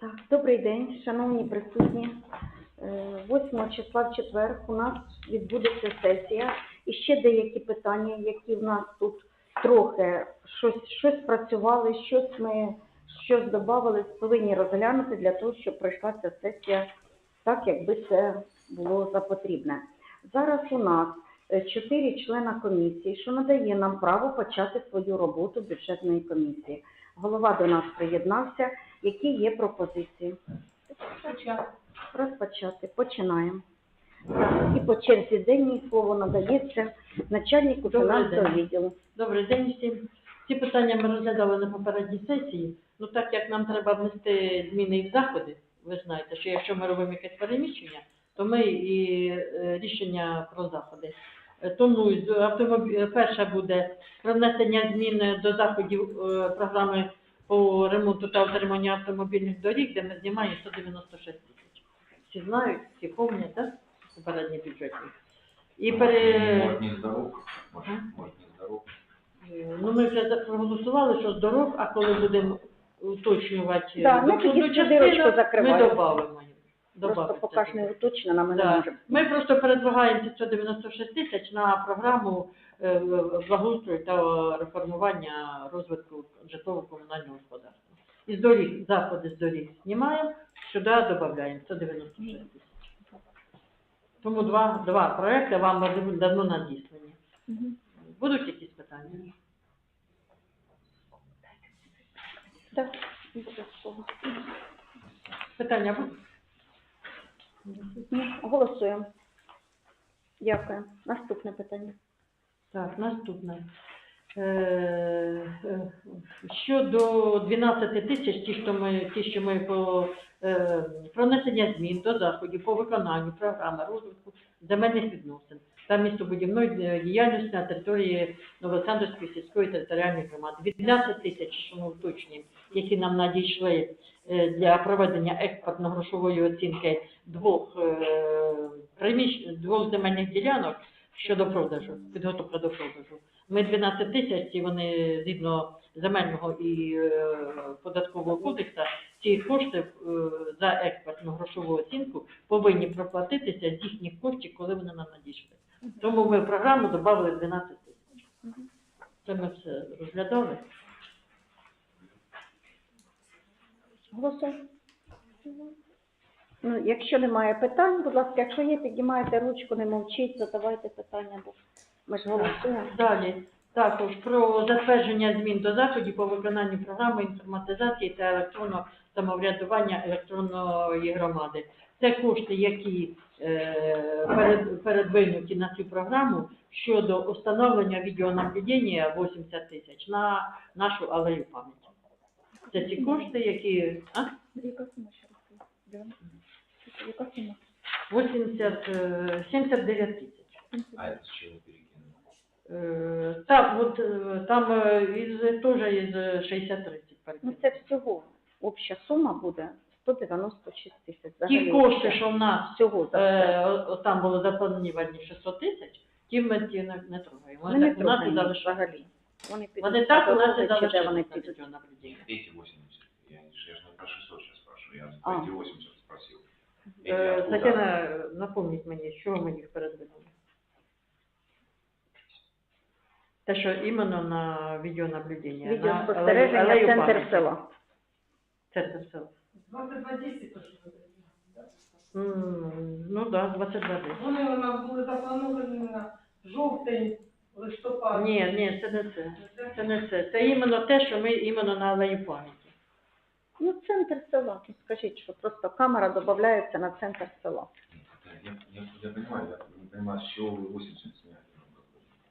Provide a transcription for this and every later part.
Так, добрий день, шановні присутні. Е, 8 числа в четвер у нас відбудеться сесія. І ще деякі питання, які в нас тут трохи щось, щось працювали, щось ми щось додавали, повинні розглянути для того, щоб пройшла ця сесія так, якби це було за потрібне. Зараз у нас е, чотири члена комісії, що надає нам право почати свою роботу бюджетної комісії. Голова до нас приєднався. Які є пропозиції? Розпочати. Починаємо. Так, і по черзі денній слово надається начальнику фінансового відділу. Добрий день всім. Ці питання ми розглядали на попередній сесії. Ну так як нам треба внести зміни і в заходи, ви знаєте, що якщо ми робимо якесь переміщення, то ми і е, рішення про заходи. Е, Тому з автомобі... е, перша буде про внесення змін до заходів е, програми по ремонту та утриманню автомобільних доріг, де ми знімаємо 196 тисяч. Всі знають, всі пам'ятають, так? Попередній бюджеті. І пере... Может, Ага. Е, Ну, ми вже проголосували, що з дорог, а коли будемо уточнювати Да, ми доходну тоді цю дірочку частину, закриваємо. Ми додамо. Просто поки ж не уточнено, ми не Да. можемо. Ми просто передвигаємо ці 196 тисяч на програму е, благоустрою та реформування розвитку житлово-комунального господарства. Із доріг, заходи з доріг знімаємо, сюди додаємо 196 тисяч. Тому два, два проекти вам давно надіслані. Мгм. Будуть якісь питання? Так, буде слово. Питання будуть? Голосуємо. Дякую. Наступне питання. Так, наступне. Е, е, Щодо 12 тисяч, ті, що ми, ті, що ми по е, пронесення змін до заходів по виконанню програми розвитку земельних відносин та містобудівної е, діяльності на території Новосандровської сільської територіальної громади. Від 12 тисяч, ми уточнюємо, які нам надійшли е, для проведення експортно-грошової оцінки двох е, приміщ... двох земельних ділянок щодо продажу, підготовка до продажу. Ми 12 тисяч, і вони згідно земельного і податкового кодексу, ці кошти за експортну грошову оцінку повинні проплатитися з їхніх коштів, коли вони нам надійшли. Тому ми в програму додали 12 тисяч. Це ми все розглядали. Голосуємо. Ну, якщо немає питань, будь ласка, якщо є, піднімайте ручку, не мовчіть, задавайте питання, бо ми ж голосуємо. Далі також про затвердження змін до заходів по виконанню програми інформатизації та електронного самоврядування електронної громади. Це кошти, які е, перед, передвинуті на цю програму щодо встановлення відеонаблюдення 80 тисяч на нашу алею пам'яті. Це ті кошти, які а? Яка сума ще раз? Яка сума? 80, е, 79 тисяч. А это с чего перекинули? Е, Так, от е, там із теж із 60-30 Ну, це всього. Обща сума буде 196 тисяч. Ті взагалі. кошти, що в нас Всього за е, все. о- о- там було заплановані 600 тисяч, ті ми ті не, не трогаємо. Ми Вони не так у нас і трогаємо залишаються. взагалі. Вони підуть Вони так у по нас і дорозі, чи де вони залишаються підуть. відеонаблюдення. Эти 80. Я, не- я же не про 600 сейчас спрашиваю, я А. про эти 80 спросил. Эти Е, откуда? Тетяна, напомніть мені, що ми їх передвинули. Те, що іменно на відеонаблюдення. на Відеоспостереження, алею центр пам'яті. села. Центр села. М, Ну так, да, 22 десь. Вони у нас були заплановані на жовтень, листопад. Ні, ні, це не це. Це не це. Це іменно те, що ми іменно на алеї пам'яті. Ну, центр села. Ну, Скажіть, що просто камера додається на центр села. Я, я, я понимаю, я не понимаю, с чего вы 80 сняли.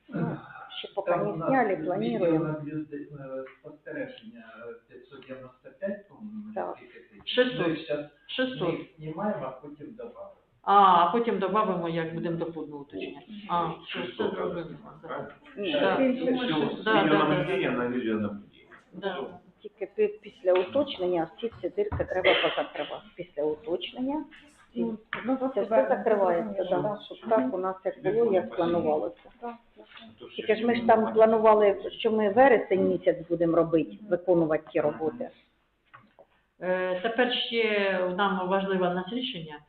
Ну, ще поки не зняли, плануємо. е, спостереження 595, по-моєму, Так. 600. Ми зараз 600. знімаємо, а потім додамо. А, а потім додамо, як будемо доходно уточнення. А, що все 600 надо зрозуміло. снимать, да. правильно? Ні, Да. більше. Все, с Да, да, видеонаблюдения на видеонаблюдение. Да. Тільки пі- після уточнення всі ці дирки треба позакривати. Після уточнення Ну, це все закривається, да, щоб так у нас як було, як планувалося. Тільки ж ми ж там планували, що ми вересень місяць будемо робити, виконувати ті роботи. Е, Тепер ще нам важливе нас рішення.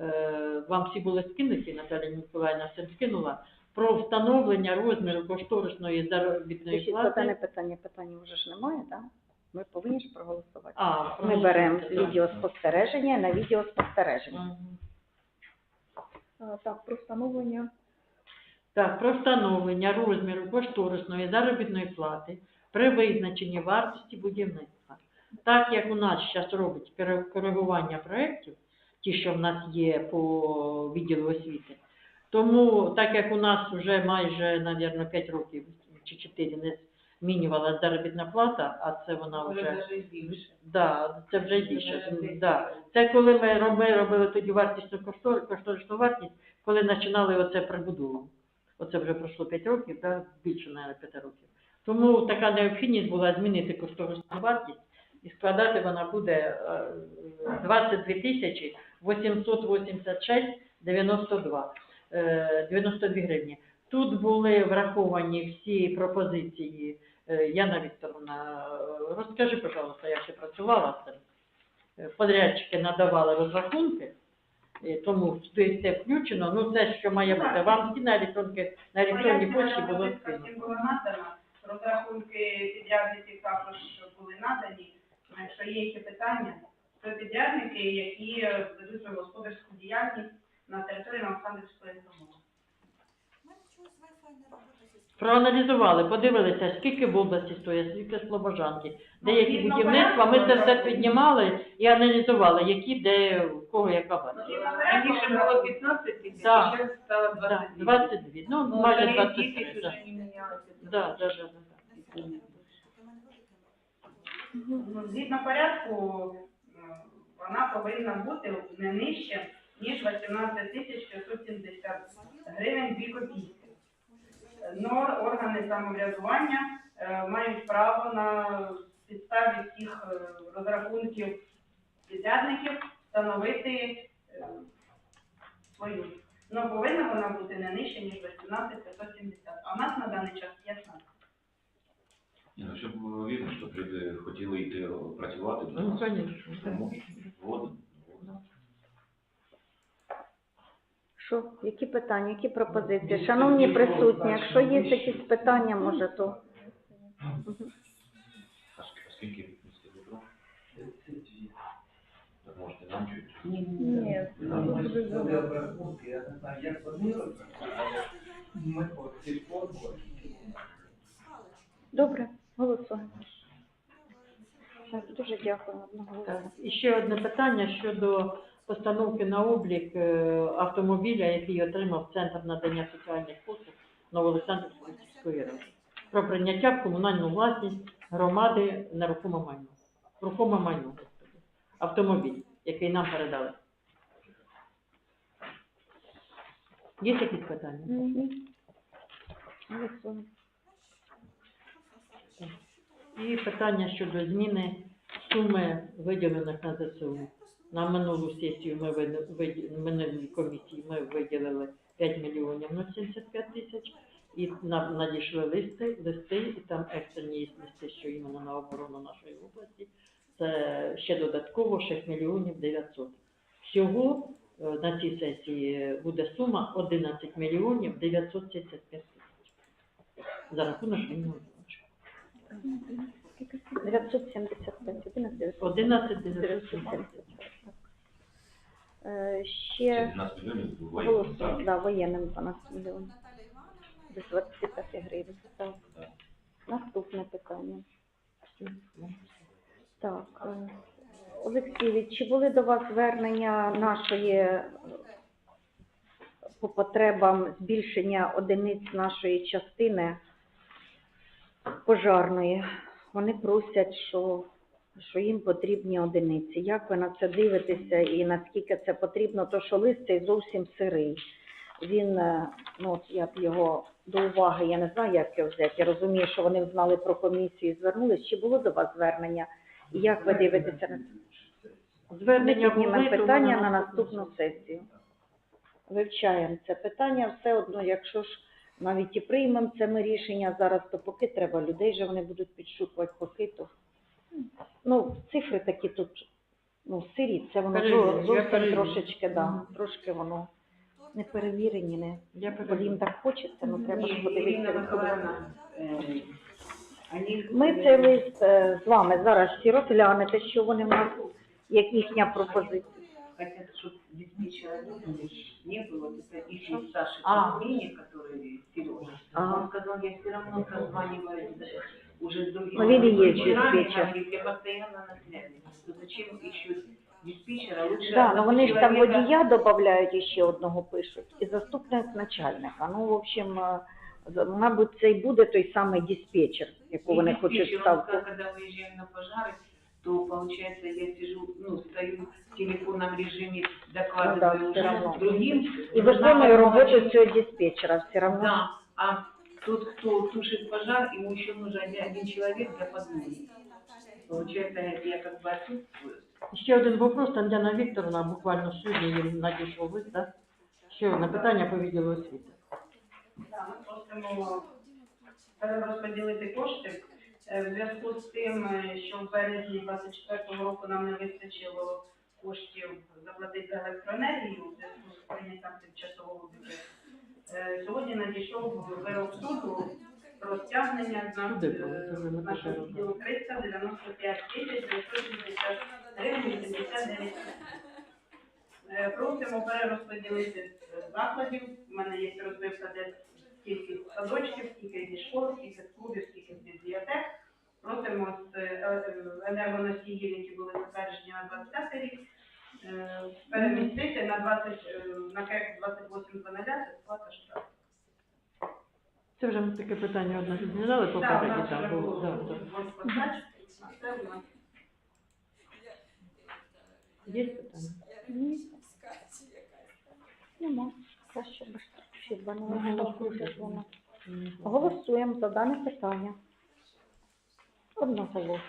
Е, Вам всі були скинуті, Наталя Миколаївна все скинула, про встановлення розміру кошторисної заробітної дане плати. питання, питання вже ж немає, так? Ми повинні ж проголосувати. А, Ми беремо так. відеоспостереження на відеоспостереження. Мгм. Так, про встановлення Так, про встановлення розміру кошторисної заробітної плати при визначенні вартості будівництва. Так як у нас зараз робить коригування проєктів, ті, що в нас є по відділу освіти, тому так як у нас вже майже, мабуть, 5 років чи 4 не змінювалася заробітна плата, а це вона вже Да, це вже більше. Да. Це коли ми робили, робили тоді вартісну коштор, кошторисну вартість, коли починали оце прибудову. Оце вже пройшло 5 років, да? більше, навіть 5 років. Тому така необхідність була змінити кошторисну вартість і складати вона буде е, 22 тисячі 886 92, е, 92 гривні. Тут були враховані всі пропозиції. Е, Яна Вікторовна, е, розкажи, пожалуйста, як ти працювала з цим? Е, Подрядчики надавали розрахунки, тому туди все включено. Ну, це, що має бути. Вам всі на електронки, на електронній почті було скинуто. Розрахунки підрядників також були надані. Якщо є які питання, то підрядники, які ведуть свою господарську діяльність на території Олександрівської громади. Проаналізували, подивилися, скільки в області стоїть, скільки Слобожанки. Деякі згідно будівництва, ми це порядку, все піднімали і аналізували, які, де, в кого яка вартість. Раніше було 15 тисяч, Так. зараз стало Да, 22. 22, ну, майже 23. Да. не. Да, да, да, да. Ну, Згідно порядку, е, вона повинна бути не нижче, ніж 18 тисяч 570 гривень 2 копійки. Но органи самоврядування е, мають право на підставі всіх е, розрахунків підрядників встановити е, свою. Но повинна вона бути не нижче, ніж 18 570. А в нас на даний час 15. Ні, ну, щоб було видно, що люди хотіли йти працювати. до Ну, конечно. Що, які питання, які пропозиції? Шановні присутні, якщо є якісь питання, може, то скільки можете нам чуть? ні, добре. голосуємо. Дуже дякую. Так, І ще одне питання щодо постановки на облік е, автомобіля, який отримав Центр надання соціальних послуг Новоолександрівської сільської ради. Про прийняття в комунальну власність громади нерухоме майно. Рухоме майно. Автомобіль, який нам передали. Є якісь питання? І питання щодо зміни суми виділених на ЗСУ. На минулу сесію ми минулій комісії ми виділили 5 мільйонів 075 тисяч. І нам надійшли листи, листи, і там екстрені листи, що іменно на оборону нашої області. Це ще додатково 6 мільйонів 900. Всього е, на цій сесії буде сума 11 мільйонів 975 тисяч. За рахунок вільного залишку. 975, 11 11 975. Е, Ще Ще 12 мільйонів воєнних, да, воєнним 12 мільйонів. До 25 гривень. Так. Так. Наступне питання. Так, е, Олексій, чи були до вас звернення нашої е, по потребам збільшення одиниць нашої частини пожарної? Вони просять, що, що їм потрібні одиниці. Як ви на це дивитеся і наскільки це потрібно? То що лист цей зовсім сирий. Він, е, ну от я б його до уваги, я не знаю, як його взяти. Я розумію, що вони знали про комісію і звернулись. Чи було до вас звернення? І як ви дивитеся на це? Звернення піднімемо питання на наступну сесію. Вивчаємо це питання, все одно, якщо ж навіть і приймемо це ми рішення зараз, то поки треба людей, же вони будуть підшукувати поки то. Ну, цифри такі тут, ну, сирі, це воно зо- я зовсім перевірю. трошечки, да, Мгм. трошки воно не перевірені, не. Я Бо їм перевірю. так хочеться, ну треба ж подивитися. Ірина відколи. Миколаївна, е, вони- Ми цей лист е, з вами зараз всі розглянете, що вони в нас, як їхня пропозиція хотят, чтобы диспетчера не было, вот это их из Саши А. мнение, который Сережа. Ага. Он сказал, я все равно созваниваюсь уже с другими Ну, Вилли есть диспетчерами, диспетчер. говорит, я постоянно на связи. То зачем еще диспетчера? Лучше Да, ну одного вони ж там человека- водія додають і ще одного пишуть, і заступник начальника. Ну, в общем, е, з- мабуть, це і буде той самий диспетчер, яку И вони диспетчер, хочуть он ставити. сказал, когда выезжаем на пожары, то получается я сижу, ну, стою в телефонном режиме, докладываю Ну да, всё уже равно. другим. І Должна виконує подумать, роботу цього диспетчера все одно. Да, а тот, кто тушит пожар, ему еще нужен один, один человек для подмоги. Получается, я как бы отсутствую. Ще один вопрос, Тетяна Вікторовна, буквально сьогодні їм надійшов лист, да? Ще одне питання по відділу освіти. Да, ми просимо перерозподілити кошти е, в зв'язку з тим, е, що в березні 24-го року нам не вистачило коштів заплатити за електроенергію в зв'язку з прийняттям тимчасового бюджету. Е, Сьогодні надійшов вирок суду е, вже не нашого відділу 395 тисяч 960 гривень 89. Е, Просимо перерозподілити закладів. У мене є розбивка, де скільки садочків, скільки зі школ, скільки клубів, скільки бібліотек. Просимо з е, е, енергоносіїв, які були затверджені на 25 рік, е, перемістити на 20, е, на КЕК 2812 це сплата штрафу. Це вже ми таке питання одне Так, у попередні нас вже там було. Да, да. Є питання? Ні. Нема. Краще хіба не Голосуємо. Голосуємо за дане питання. Одноголосно.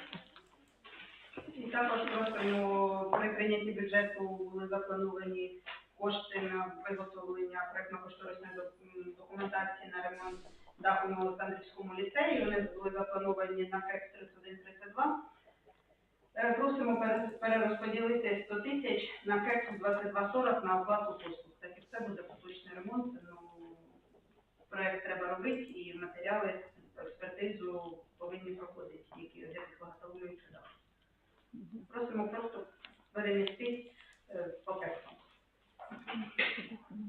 І також просимо при прийнятті бюджету були заплановані кошти на виготовлення проєктно-кошторисної документації на ремонт даху на Олександрівському ліцеї. Вони були заплановані на КЕК 3132. Е, Просимо перерозподілити 100 тисяч на КЕК 2240 на оплату послуг. Так як це буде поточний ремонт, ну, проект треба робити і матеріали експертизу повинні проходити, де дах. Просимо просто перемістити е, по кексам.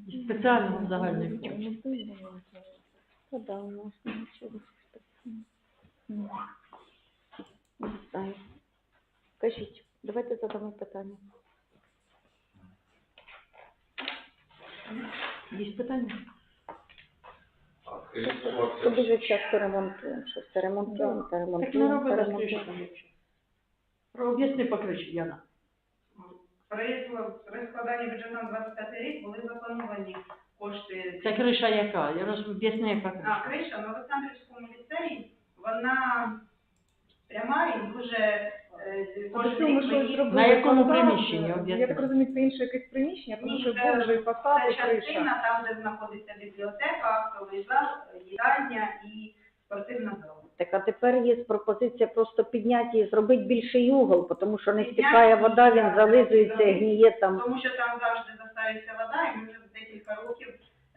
І Спеціального загальних да, у нас нічого спеціального. Не знаю. Кажіть, давайте задамо питання. Є питання? А скажіть, будь ласка, Це дуже часто ремонтуємо, що все ремонтуємо, Так не ремонтуємо, та робила ремонтуємо. об'ясни покричі, Яна. При при складанні бюджету на 25 рік були заплановані кошти. Це криша яка? Я роз... об'ясни, яка А, криша. криша на Олександрівському ліцеї, вона пряма і дуже кожен Тобто ми щось зробили На якому фасад, приміщенні, Я так розумію, це інше якесь приміщення, тому що це- Божий фасад Це і криша. частина, там, де знаходиться бібліотека, актовий зал, їдальня і спортивна зала. Так, а тепер є пропозиція просто підняти і зробити більший угол, тому що не стікає вода, він зализується, і гніє там. Тому що там завжди застається вода, і ми вже декілька років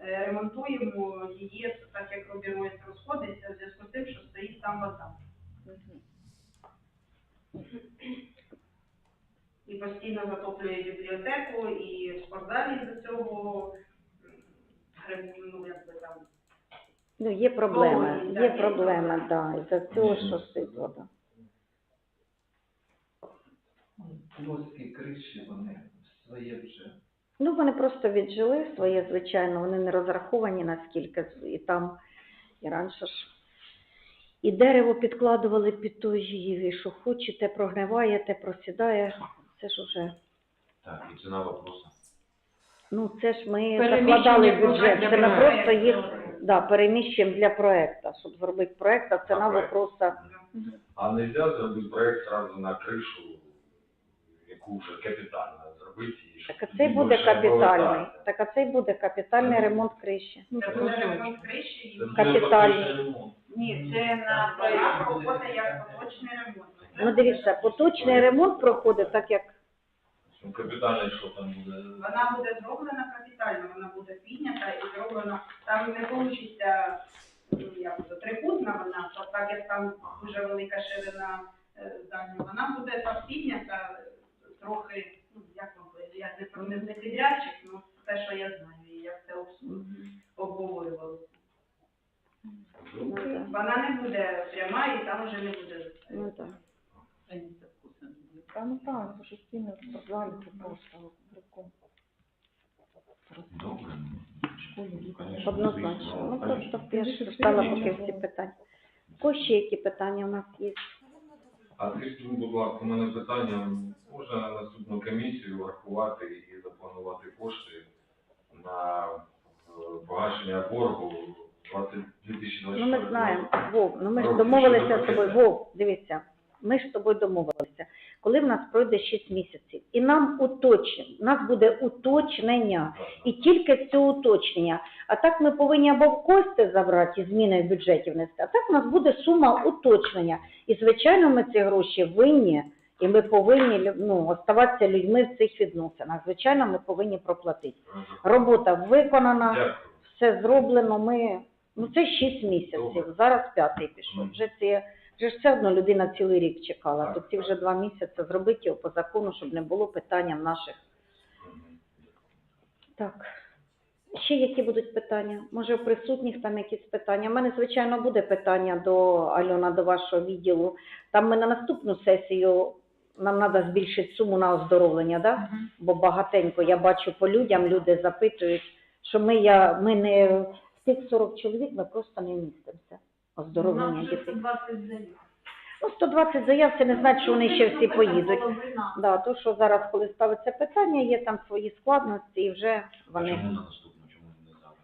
е, ремонтуємо її, так як робимо розходиться, в зв'язку з тим, що стоїть там вода. І постійно затоплює бібліотеку, і в спортзалі з цього ну, якби там Ну, є проблеми, Ой, є да, є проблеми, да, із-за цього, що вода. Плоскі криші, вони своє вже. Ну, вони просто віджили своє, звичайно, вони не розраховані наскільки, і там, і раніше ж. І дерево підкладували під той і що хочете, прогниває, те просідає. Це ж уже, Так, і ціна вопроса. ну це ж ми Переміщення закладали бюджет, для це ми проекту. просто їх да, переміщуємо для проекту, щоб зробити проект, а ціна А, проект. вопроса. А нельзя зробити проект сразу на кришу, яку вже капітально зробити. і щоб Так а цей тоді буде більше капітальний. Так а цей буде капітальний ремонт криші. Це буде ремонт криші і Це буде Капітальний. ремонт. Ні, це на вона проходить як поточний ремонт. Ну дивіться, поточний ремонт проходить так, як Ну, Капітальний, що там буде. Вона буде зроблена капітально, вона буде піднята і зроблена, там не вийде, як це, трикутна вона, то так як там дуже велика ширина е, здання, вона буде так піднята трохи, ну як вам сказати, я не про не не підрядчик, ну те, що я знаю, і як це обс- обговорювалося. Ну, так. Вона не буде пряма і там вже не буде. Ну так. Та ну так, бо ж стіни в спортзалі просто прикол. Добре. Однозначно. Ну просто я ж стала поки всі питання. Ось ще які питання у нас є? А скажіть, будь ласка, у мене питання, можна на наступну комісію врахувати і запланувати кошти на погашення боргу 20 2024 Ну ми знаємо, Вов, ну ми ж домовилися з тобою. Вов, дивіться, ми ж з тобою домовилися. Коли в нас пройде 6 місяців, і нам уточнення, у нас буде уточнення, і тільки цього уточнення. А так ми повинні або в кошти забрати і зміни в бюджеті внести, а так у нас буде сума уточнення. І звичайно, ми ці гроші винні, і ми повинні ну, оставатися людьми в цих відносинах. Звичайно, ми повинні проплатити. Робота виконана все зроблено. Ми ну це 6 місяців. Добре. Зараз п'ятий пішов. Вже ці вже ж все одно людина цілий рік чекала. Так, То ці так. вже два місяці зробити його по закону, щоб не було питання в наших. Так. Ще які будуть питання? Може, у присутніх там якісь питання? У мене, звичайно, буде питання до Альона, до вашого відділу. Там ми на наступну сесію нам треба збільшити суму на оздоровлення, да? бо багатенько я бачу по людям, люди запитують, що ми, я, ми не в тих 40 чоловік, ми просто не вмістимося. Оздоровлення дітей. 20 заяв. Ну, 120 заяв, це не значить, що вони ще всі поїдуть. Да, то, що зараз, коли ставиться питання, є там свої складності і вже вони. чому на наступну, чому не зараз?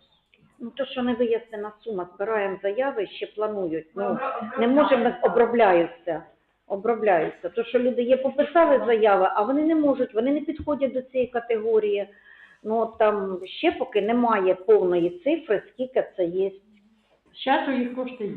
Ну, то, що не вияснена сума, збираємо заяви, ще планують. Ну, не можемо, обробляються. Обробляються. То, що люди є, пописали заяви, а вони не можуть, вони не підходять до цієї категорії. Ну, от там ще поки немає повної цифри, скільки це є. Зараз у їх кошти є.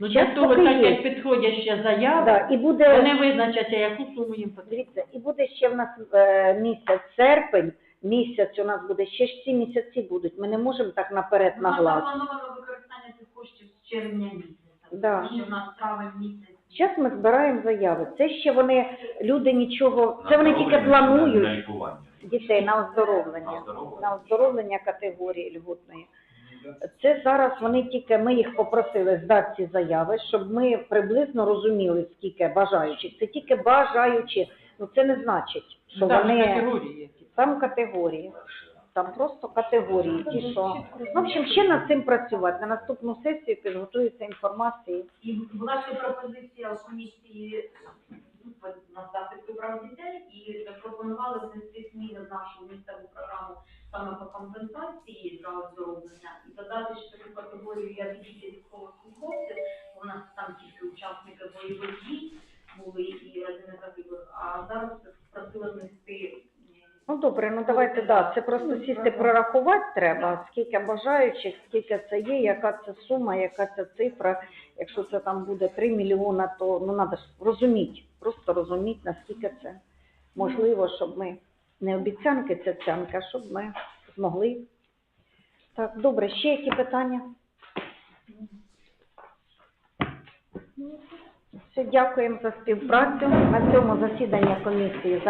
Ну, Щас для того, поки так є. як підходять ще заяви, Да, і буде, вони визначаться, яку суму їм потрібно. дивіться, і буде ще в нас е, місяць серпень, місяць у нас буде, ще ж ці місяці будуть. Ми не можемо так наперед на глаз. Заплановано використання цих коштів з червня місяця. Да. Ще в нас травень місяць. Зараз ми збираємо заяви. Це ще вони, люди нічого, це вони тільки чи На планують лікування. Дітей на оздоровлення, на оздоровлення категорії льготної. Це зараз вони тільки, ми їх попросили здати ці заяви, щоб ми приблизно розуміли, скільки бажаючих. Це тільки бажаючі, ну це не значить, що Там вони категорії там категорії, там просто категорії. Ті, що в общем, ще над цим працювати. На наступну сесію підготується інформація. І була ще пропозиція комісії ну, по- на захист прав дітей і запропонували внести зміни в нашу місцеву програму саме по компенсації за оздоровлення і додати ще таку категорію як діти військовослужбовців. У нас там тільки учасники бойових дій були і родини загиблих, а зараз просили внести Ну добре, ну давайте да. Це просто сісти прорахувати треба, скільки бажаючих, скільки це є, яка це сума, яка це цифра. Якщо це там буде 3 мільйона, то ну треба розуміти, просто розуміти, наскільки це можливо, щоб ми не обіцянки, це цянка, щоб ми змогли. Так, добре, ще які питання? Все, дякуємо за співпрацю. На цьому засідання комісії